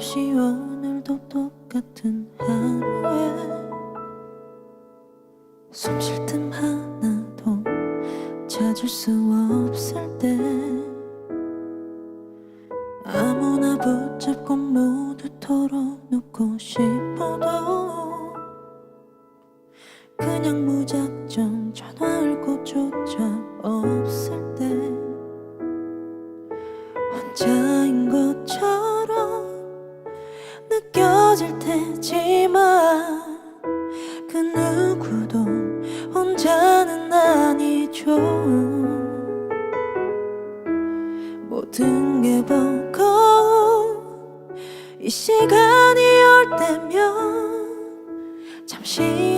없이 오늘도 똑같은 하루에 숨 쉴 틈 하나도 찾을 수 없을 때 아무나 붙잡고 모두 털어놓고 싶어도 그냥 무작정 전화 테지만 그 누구도 혼자는 아니죠. 모든 게 버거운 이 시간이 올 때면 잠시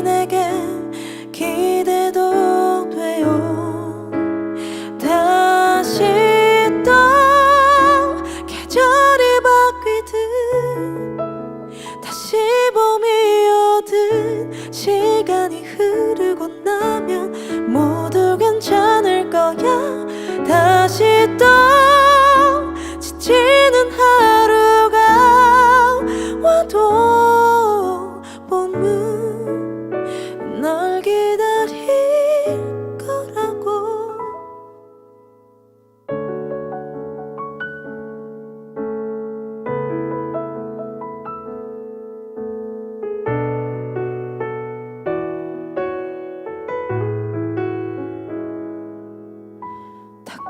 시간이 흐르고 나면 모두 괜찮을 거야. 다시 또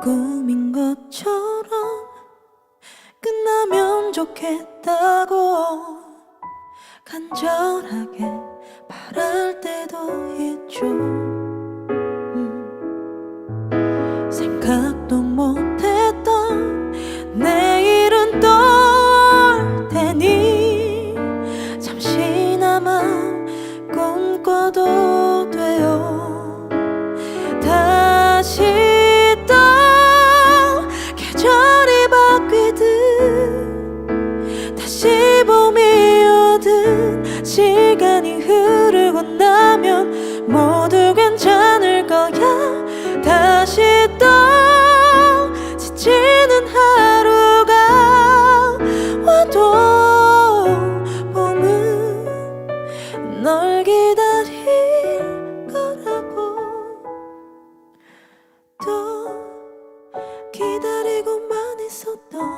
꿈인 것처럼 끝나면 좋겠다고 간절하게 바랄 때도 있죠 시 봄이 오듯 시간이 흐르고 나면 모두 괜찮을 거야. 다시 또 지치는 하루가 와도 봄은 널 기다릴 거라고. 또 기다리고만 있었던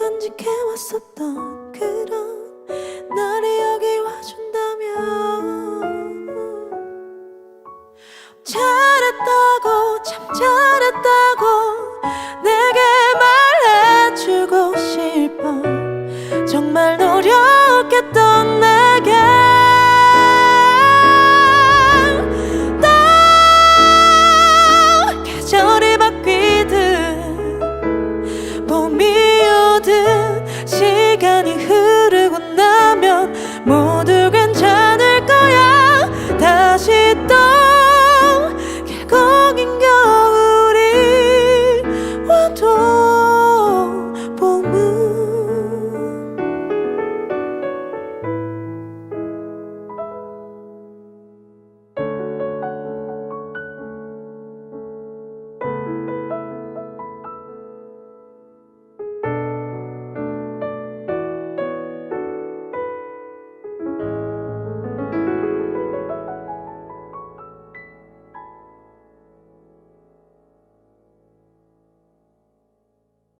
간직해왔었던 그런 날이 여기 와준다면 잘했다고 참 잘했다